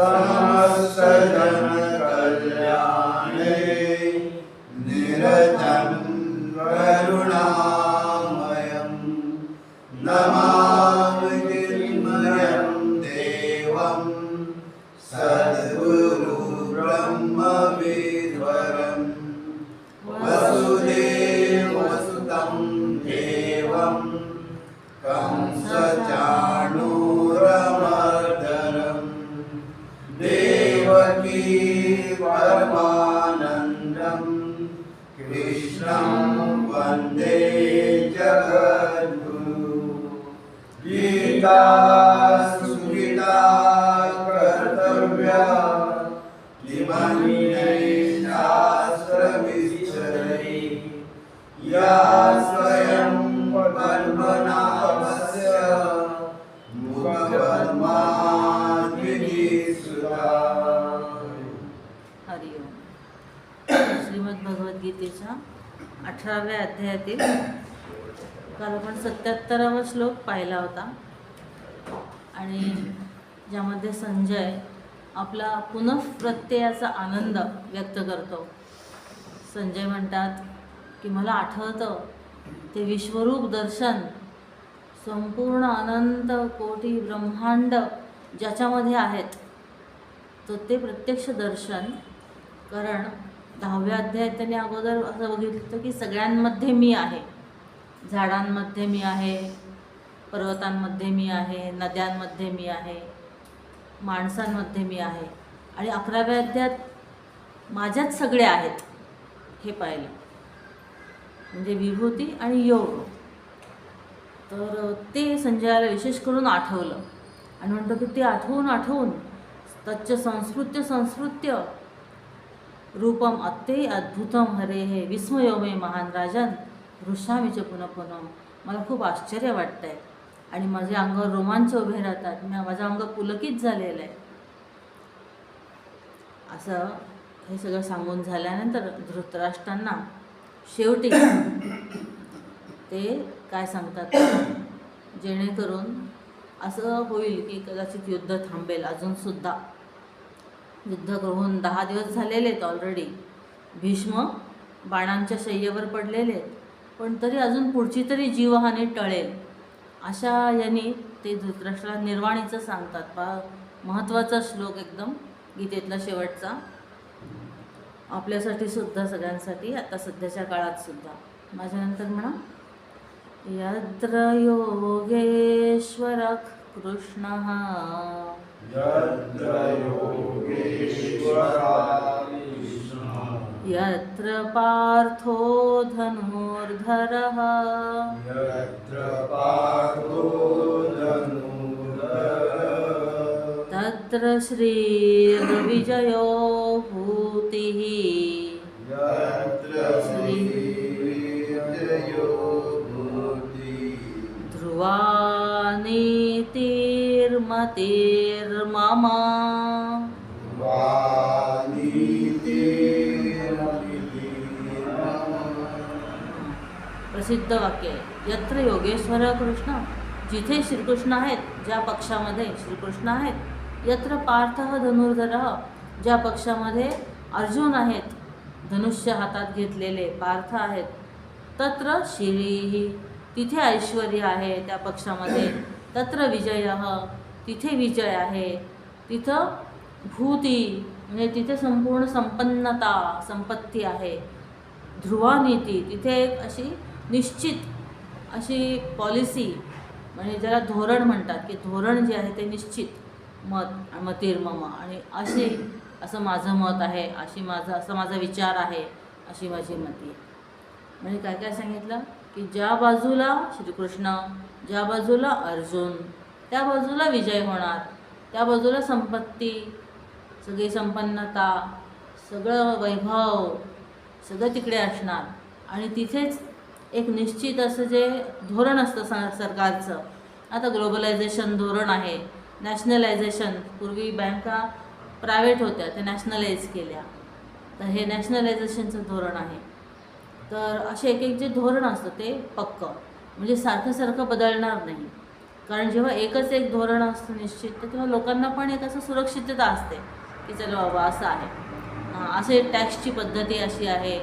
समस्तजनकल्याणे या स्वयं पद्मनाभस्य हरिओम श्रीमद भगवद्गीतेच्या अठराव्या अध्यायातील काल आपण सत्याहत्तरावा श्लोक पाहिला होता. आणि ज्यामध्ये संजय आपला पुनः प्रत्ययाचा आनंद व्यक्त करतो. संजय म्हणतात की मला आठवतं ते विश्वरूप दर्शन संपूर्ण अनंत कोटी ब्रह्मांड ज्याच्यामध्ये आहेत. तर ते प्रत्यक्ष दर्शन कारण दहाव्या अध्यायात त्यांनी अगोदर असं बघितलं होतं की सगळ्यांमध्ये मी आहे. झाडांमध्ये मी आहे पर्वतांमध्ये मी आहे नद्यांमध्ये मी आहे माणसांमध्ये मी आहे. आणि अकराव्या अध्यायात माझ्याच सगळे आहेत. हे पाहिलं. म्हणजे विभूती आणि योग तर ते संजयाला विशेष करून आठवलं. आणि म्हणतो की ते आठवून आठवून तच्च संस्कृत्य संस्कृत्य रूपम अत्ते अद्भुतम हरे हे विस्मयो मे महान राजन वृषामीच पुन्हा मला खूप आश्चर्य वाटतं आहे आणि माझे अंगावर रोमांच उभे राहतात. माझं अंग पुलकित झालेलं आहे. असं हे सगळं सांगून झाल्यानंतर धृतराष्ट्रांना शेवटी ते काय सांगतात? जेणेकरून असं होईल की कदाचित युद्ध थांबेल. अजूनसुद्धा युद्ध करून दहा दिवस झालेले आहेत ऑलरेडी भीष्म बाणांच्या शय्येवर पडलेले आहेत. पण तरी अजून पुढची तरी जीवहानी टळेल. अशा यांनी ते धृतराष्ट्राला निर्वाणीचं सांगतात. बा महत्त्वाचा श्लोक एकदम गीतेतला शेवटचा. आपल्यासाठी सुद्धा सगळ्यांसाठी आता सध्याच्या काळात सुद्धा. माझ्यानंतर म्हणा यत्र योगेश्वर कृष्ण यत्र पार्थो धनुर्धरः। यत्र पार्थो धनुर्धरः। तत्र श्रीर्विजयो भूतिः। यत्र श्रीविजयो भूति। ध्रुवा नीतिर्मतिर्मम प्रसिद्ध वाक्य आहे यत्र योगेश्वर कृष्ण जिथे श्रीकृष्ण आहेत ज्या पक्षामध्ये श्रीकृष्ण आहेत यत्र पार्थ धनुर्धर ज्या पक्षामध्ये अर्जुन आहेत धनुष्य हातात घेतलेले पार्थ आहेत तत्र श्री तिथे ऐश्वर्य आहे त्या पक्षामध्ये तत्र विजय तिथे विजय आहे तिथं भूती म्हणजे तिथे संपूर्ण संपन्नता संपत्ती आहे. ध्रुवानीती तिथे एक अशी निश्चित अशी पॉलिसी म्हणजे ज्याला धोरण म्हणतात की धोरण जे आहे ते निश्चित. मत मतिर्मम आणि असे असं माझं मत आहे अशी माझं असा माझा विचार आहे अशी माझी मती आहे. म्हणजे काय काय सांगितलं? की ज्या बाजूला श्रीकृष्ण ज्या बाजूला अर्जुन त्या बाजूला विजय होणार त्या बाजूला संपत्ती सगळी संपन्नता सगळं वैभव सगळं तिकडे असणार. आणि तिथेच एक निश्चित असं जे धोरण असतं स सरकारचं. आता ग्लोबलायझेशन धोरण आहे. नॅशनलायझेशन पूर्वी बँका प्रायव्हेट होत्या त्या नॅशनलाइज केल्या. तर हे नॅशनलायझेशनचं धोरण आहे. तर असे एक एक जे धोरण असतं ते पक्कं. म्हणजे सारखं सारखं बदलणार नाही. कारण जेव्हा एकच एक धोरण असतं निश्चित तर तेव्हा लोकांना पण एक असं सुरक्षितता असते की चलो बाबा असं आहे. असे टॅक्सची पद्धती अशी आहे.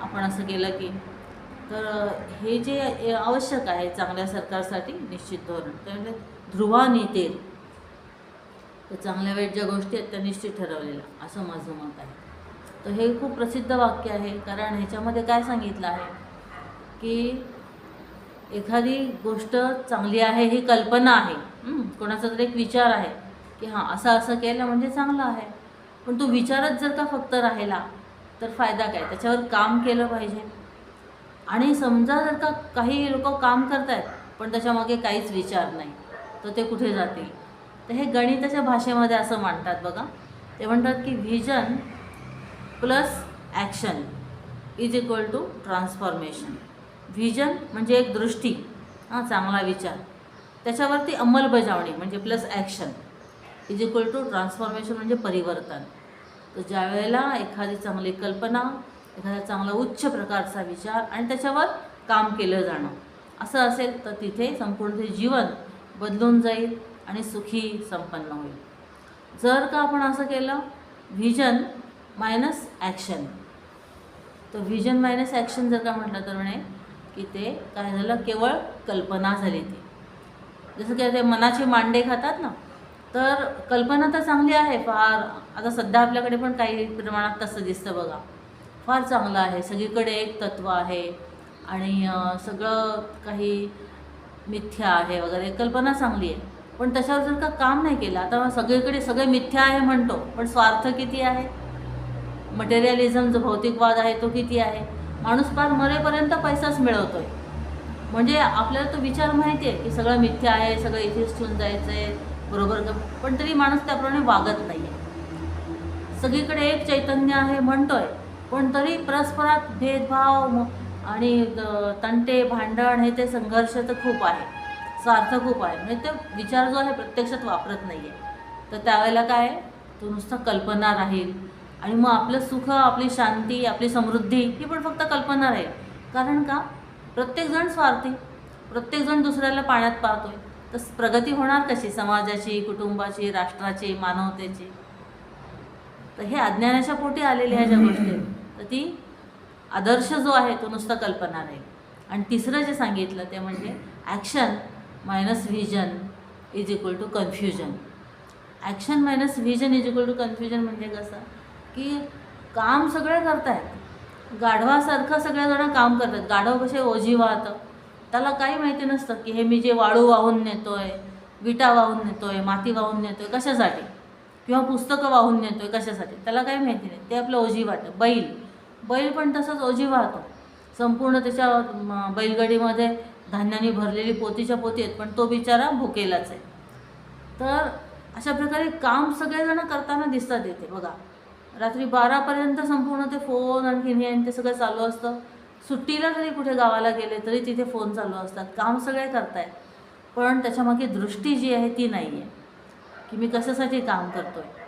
आपण असं केलं की. तर हे जे आवश्यक आहे चांगल्या सरकारसाठी निश्चित धोरण त्यामुळे म्हणजे ध्रुवा नेते तर चांगल्या वाईट ज्या गोष्टी आहेत त्या निश्चित ठरवलेल्या असं माझं मत आहे. तर हे खूप प्रसिद्ध वाक्य आहे कारण ह्याच्यामध्ये काय सांगितलं आहे की एखादी गोष्ट चांगली आहे ही कल्पना आहे. कोणाचा तरी एक विचार आहे की हां असं असं केलं म्हणजे चांगलं आहे. पण तो विचारच जर का फक्त राहिला तर फायदा काय? त्याच्यावर काम केलं पाहिजे. आणि समजा जर का काही लोक काम करत आहेत पण त्याच्यामागे काहीच विचार नाही तर ते कुठे जातील? तर हे गणिताच्या भाषेमध्ये असं मांडतात बघा. ते म्हणतात की vision plus action is equal to transformation vision म्हणजे एक दृष्टी हां चांगला विचार. त्याच्यावरती अंमलबजावणी म्हणजे plus action is equal to transformation म्हणजे परिवर्तन. तर ज्या वेळेला एखादी चांगली कल्पना एखादा चांगला उच्च प्रकारचा विचार आणि त्याच्यावर काम केलं जाणं असं असेल तर तिथे संपूर्ण ते जीवन बदलून जाईल. आणि सुखी संपन्न होईल. जर का आपण असं केलं व्हिजन मायनस ॲक्शन तर व्हिजन मायनस ॲक्शन जर का म्हटलं तर म्हणे की ते काय झालं केवळ कल्पना झाली ती. जसं की ते मनाचे मांडे खातात ना तर कल्पना तर चांगली आहे फार. आता सध्या आपल्याकडे पण काही प्रमाणात तसं दिसतं बघा. फार चांगलं आहे. सगळीकडे एक तत्त्व आहे. आणि सगळं काही मिथ्या आहे वगैरे. कल्पना चांगली आहे. पण त्याच्यावर जर का काम नाही केलं आता सगळीकडे सगळे मिथ्या आहे म्हणतो पण स्वार्थ किती आहे? मटेरियलिझम जो भौतिकवाद आहे तो किती आहे? माणूस फार मरेपर्यंत पैसाच मिळवतो आहे म्हणजे आपल्याला तो विचार माहिती आहे की सगळं मिथ्या आहे सगळं इथेच ठेवून जायचं आहे बरोबर का? पण तरी माणूस त्याप्रमाणे वागत नाही आहे सगळीकडे एक चैतन्य आहे म्हणतो आहे पण तरी परस्परात भेदभाव आणि तंटे भांडण हे ते संघर्ष तर खूप आहे. स्वार्थ खूप आहे. म्हणजे ते विचार जो आहे प्रत्यक्षात वापरत नाही आहे तर त्यावेळेला काय तो नुसता कल्पना राहील. आणि मग आपलं सुख आपली शांती आपली समृद्धी ही पण फक्त कल्पना राहील. कारण का? प्रत्येकजण स्वार्थी. प्रत्येकजण दुसऱ्याला पाण्यात पाहतोय. तर प्रगती होणार कशी? समाजाची कुटुंबाची राष्ट्राची मानवतेची? तर हे अज्ञानाच्या पोटी आलेल्या ह्या ज्या गोष्टी. तर ती आदर्श जो आहे तो नुसता कल्पना राहील. आणि तिसरं जे सांगितलं ते म्हणजे action minus vision is equal to confusion action minus vision is equal to confusion म्हणजे कसं? की काम सगळे करतायत. गाढवासारखं सगळेजण काम करतात. गाढव कसे ओझी वाहतं. त्याला काही माहिती नसतं की हे मी जे वाळू वाहून नेतो आहे विटा वाहून नेतो आहे माती वाहून नेतो आहे कशासाठी? किंवा पुस्तकं वाहून नेतो आहे कशासाठी? त्याला काही माहिती नाही. ते आपलं ओझी वाटतं. बैल. बैल पण तसंच ओझी वाहतो. संपूर्ण त्याच्या बैलगाडीमध्ये धान्याने भरलेली पोतीच्या पोती आहेत पण तो बिचारा भुकेलाच आहे. तर अशा प्रकारे काम सगळेजणं करताना दिसतात येते बघा. रात्री बारापर्यंत संपूर्ण ते फोन आणखीन हे आणि ते सगळं चालू असतं. सुट्टीला जरी कुठे गावाला गेले तरी तिथे फोन चालू असतात. काम सगळे करताय. पण त्याच्यामागे दृष्टी जी आहे ती नाही आहे की मी कशासाठी काम करतो आहे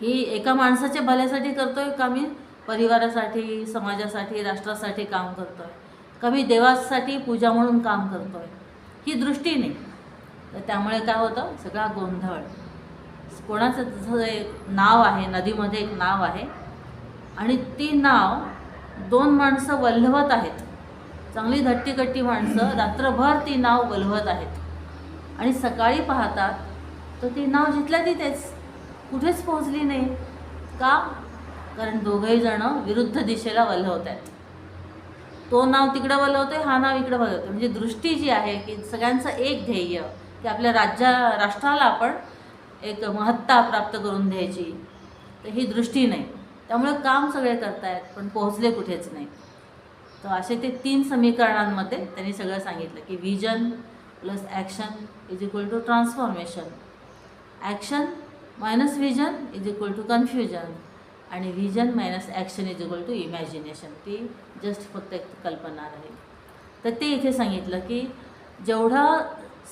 की एका माणसाच्या भल्यासाठी करतो आहे का मी परिवारासाठी समाजासाठी राष्ट्रासाठी काम करतो आहे का मी देवासाठी पूजा म्हणून काम करतो आहे ही दृष्टी नाही. तर त्यामुळे काय होतं? सगळा गोंधळ. कोणाचं जसं एक नाव आहे नदीमध्ये एक नाव आहे आणि ती नाव दोन माणसं वल्हवत आहेत. चांगली धट्टीकट्टी माणसं रात्रभर ती नाव वल्हवत आहेत. आणि सकाळी पाहतात तर ती नाव जिथल्या तिथेच. कुठेच पोहोचली नाही. का? कारण दोघंही जणं विरुद्ध दिशेला वल्हवत आहेत. तो नाव तिकडं वलवतोय हा नाव इकडं वलवतोय म्हणजे दृष्टी जी आहे की सगळ्यांचं एक ध्येय की आपल्या राज्या राष्ट्राला आपण एक महत्ता प्राप्त करून द्यायची. तर ही दृष्टी नाही. त्यामुळे काम सगळे करतायत पण पोहोचले कुठेच नाही. तर असे ते तीन समीकरणांमध्ये त्यांनी सगळं सांगितलं की vision plus action is equal to transformation action minus vision is equal to confusion आणि vision minus action is equal to imagination ती जस्ट फक्त एक कल्पना राहील तर ते इथे सांगितलं की जेवढं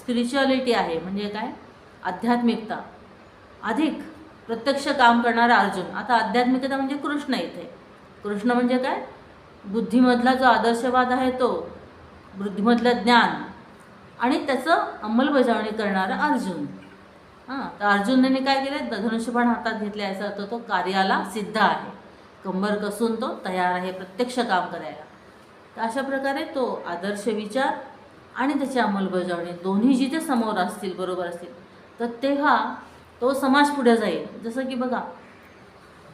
स्पिरिच्युअलिटी आहे म्हणजे काय? आध्यात्मिकता. अधिक प्रत्यक्ष काम करणारा अर्जुन. आता आध्यात्मिकता म्हणजे कृष्ण इथे. कृष्ण म्हणजे काय? बुद्धीमधला जो आदर्शवाद आहे तो बुद्धीमधलं ज्ञान. आणि त्याचं अंमलबजावणी करणारा अर्जुन. हां तर अर्जुनने काय केलं? धनुष्यबाण हातात घेतले याचा अर्थ तो कार्याला सिद्ध आहे. कंबर कसून तो तयार आहे प्रत्यक्ष काम करायला. तर अशा प्रकारे तो आदर्श विचार आणि त्याची अंमलबजावणी दोन्ही जिथे समोर असतील बरोबर असतील तर तेव्हा तो समाज पुढे जाईल. जसं की बघा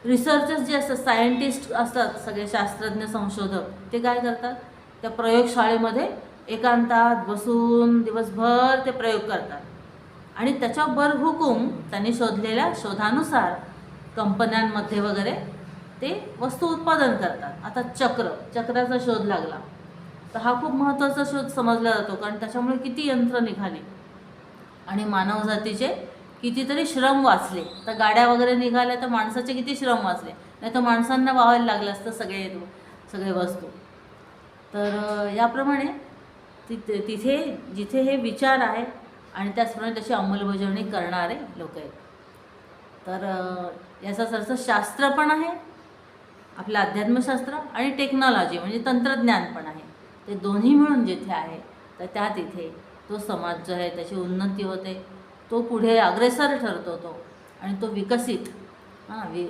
रिसर्चर्स जे असतात सायंटिस्ट असतात सगळे शास्त्रज्ञ संशोधक ते काय करतात? त्या प्रयोगशाळेमध्ये एकांतात बसून दिवसभर ते प्रयोग करतात. आणि त्याच्या हुकूम त्यांनी शोधलेल्या शोधानुसार कंपन्यांमध्ये वगैरे ते वस्तू उत्पादन करतात. आता चक्र चक्राचा शोध लागला. तर हा खूप महत्त्वाचा शोध समजला जातो कारण त्याच्यामुळे किती यंत्र निघाली? आणि मानवजातीचे कितीतरी श्रम वाचले. तर गाड्या वगैरे निघाल्या तर माणसाचे किती श्रम वाचले? नाही तर माणसांना वावायला लागलं असतं सगळे सगळे वस्तू. तर याप्रमाणे तिथे तिथे जिथे हे विचार आहे आणि त्याचप्रमाणे त्याची अंमलबजावणी करणारे लोक आहेत. तर याचा याचाच अर्थ शास्त्र पण आहे आपलं अध्यात्मशास्त्र आणि टेक्नॉलॉजी म्हणजे तंत्रज्ञान पण आहे. ते दोन्ही मिळून जिथे आहे तर त्या तिथे तो समाज जो आहे त्याची उन्नती होते. तो पुढे अग्रेसर ठरतो तो आणि तो विकसित. हां वि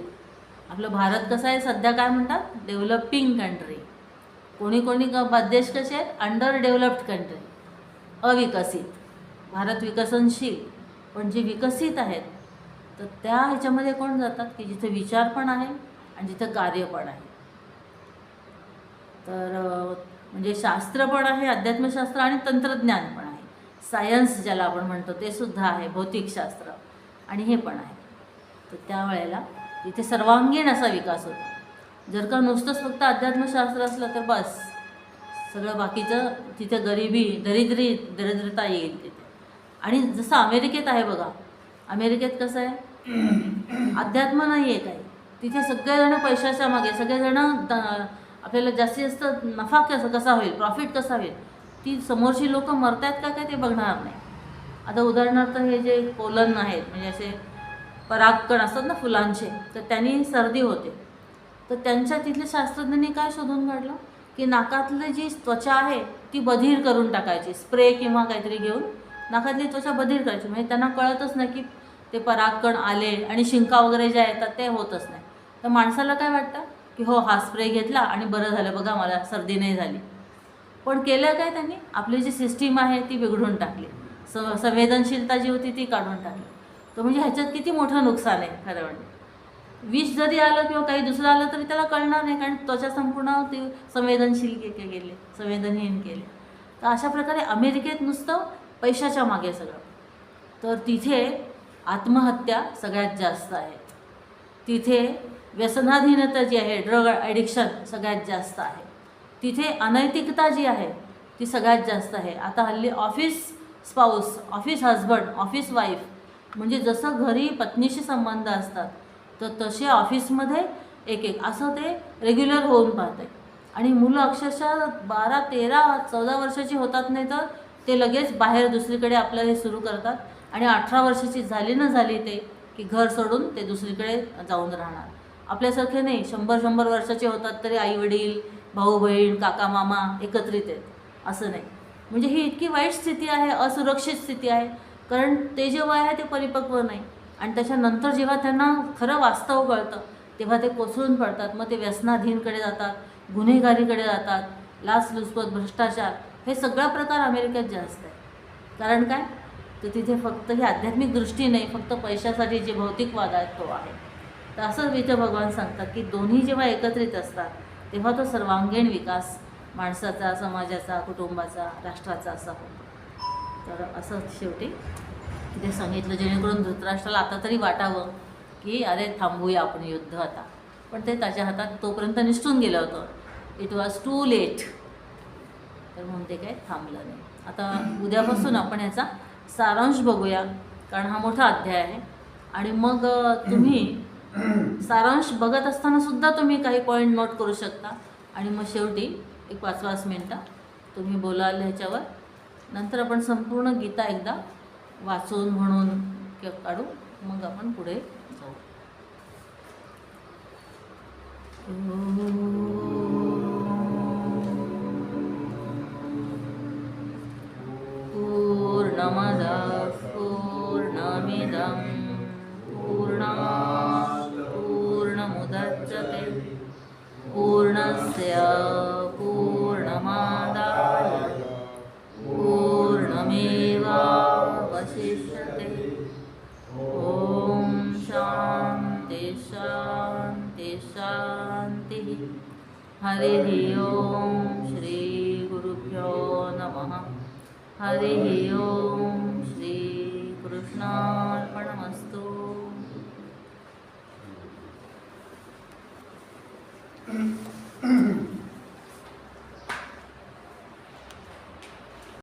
आपलं भारत कसं आहे सध्या काय म्हणतात? डेव्हलपिंग कंट्री कोणी कोणी क- देश कसे आहेत अंडर डेव्हलप्ड कंट्री अविकसित. भारत विकसनशील पण जे विकसित आहेत तर त्या ह्याच्यामध्ये कोण जातात की जिथे विचार पण आहे आणि जिथं कार्य पण आहे. तर म्हणजे शास्त्र पण आहे अध्यात्मशास्त्र आणि तंत्रज्ञान पण आहे. सायन्स ज्याला आपण म्हणतो ते सुद्धा आहे भौतिकशास्त्र आणि हे पण आहे. तर त्यावेळेला तिथे सर्वांगीण असा विकास होतो. जर का नुसतंच फक्त अध्यात्मशास्त्र असलं तर बस सगळं बाकीचं तिथे गरिबी दरिद्री दरिद्रता येईल. आणि जसं अमेरिकेत आहे बघा अमेरिकेत कसं आहे? अध्यात्म नाही आहे काही. तिथे सगळेजण पैशाच्या मागे सगळेजण द- आपल्याला जास्तीत जास्त नफा कसा कसा होईल प्रॉफिट कसा होईल ती समोरची लोकं मरत आहेत का काय ते बघणार नाही. आता उदाहरणार्थ हे जे कोलन आहेत म्हणजे असे परागकण असतात ना फुलांचे तर त्यांनी सर्दी होते. तर त्यांच्या तिथल्या शास्त्रज्ञांनी काय शोधून काढलं? की नाकातली जी त्वचा आहे ती बधीर करून टाकायची स्प्रे किंवा काहीतरी घेऊन नाकातली त्वचा बधीर करायची. म्हणजे त्यांना कळतच नाही की ते परागकण आले आणि शिंका वगैरे ज्या येतात ते होतच नाही. तर माणसाला काय वाटतं? की हो हा स्प्रे घेतला आणि बरं झालं. बघा मला सर्दी नाही झाली. पण केलं काय त्यांनी? आपली जी सिस्टीम आहे ती बिघडून टाकली. स संवेदनशीलता जी होती ती काढून टाकली. तर म्हणजे ह्याच्यात किती मोठं नुकसान आहे खरं म्हणजे. विष जरी आलं किंवा काही दुसरं आलं तरी त्याला कळणार नाही कारण त्वचा संपूर्ण ती संवेदनशील के केले. गेले संवेदनहीन केले. तर अशा प्रकारे अमेरिकेत नुसतं पैशाच्या मागे सगळं. तर तिथे आत्महत्या सगळ्यात जास्त आहेत तिथे व्यसनाधीनता जी आहे ड्रग ॲडिक्शन सगळ्यात जास्त आहे. तिथे अनैतिकता जी आहे ती सगळ्यात जास्त आहे. आता हल्ली office spouse office husband office wife म्हणजे जसं घरी पत्नीशी संबंध असतात तर तसे ऑफिसमध्ये एक एक असं ते रेग्युलर होऊन पाहते. आणि मुलं अक्षरशः बारा तेरा चौदा वर्षाची होतात नाही तर ते लगेच बाहेर दुसरीकडे आपलं हे सुरू करतात. आणि अठरा वर्षाची झाली ना झाली ते की घर सोडून ते दुसरीकडे जाऊन राहणार. आपल्यासारखे नाही शंभर शंभर वर्षाचे होतात तरी आईवडील भाऊ बहीण काका मामा एकत्रित आहेत. असं नाही. म्हणजे ही इतकी वाईट स्थिती आहे असुरक्षित स्थिती आहे. कारण ते जे वय आहे ते परिपक्व नाही. आणि त्याच्यानंतर जेव्हा त्यांना खरं वास्तव कळतं तेव्हा ते कोसळून पडतात. मग ते व्यसनाधीनकडे जातात गुन्हेगारीकडे जातात. लाचलुचपत भ्रष्टाचार. हे सगळा प्रकार अमेरिकेत जास्त आहे. कारण काय? तर तिथे फक्त ही आध्यात्मिक दृष्टी नाही फक्त पैशासाठी जे भौतिकवाद आहेत तो आहे. तर असंच इथे भगवान सांगतात की दोन्ही जेव्हा एकत्रित असतात तेव्हा तो सर्वांगीण विकास माणसाचा समाजाचा कुटुंबाचा राष्ट्राचा असा होतो. तर असं शेवटी तिथे सांगितलं जेणेकरून धृतराष्ट्राला आता तरी वाटावं की अरे थांबूया आपण युद्ध आता. पण ते त्याच्या हातात तोपर्यंत निसटून गेलं होतं. इट वॉज टू लेट तर म्हणून ते काय थांबलं नाही. आता उद्यापासून आपण याचा सारांश बघूया कारण हा मोठा अध्याय आहे. आणि मग तुम्ही सारांश बघत असताना सुद्धा तुम्ही काही पॉईंट नोट करू शकता. आणि मग शेवटी एक पाच पाच मिनटं तुम्ही बोलाल ह्याच्यावर. नंतर आपण संपूर्ण गीता एकदा वाचून म्हणून किंवा काढू. मग आपण पुढे जाऊ. पूर्णमदः पूर्णमिदं पूर्णात् पूर्णमुदच्यते। पूर्णस्य हरि ओम श्री श्रीकृष्णा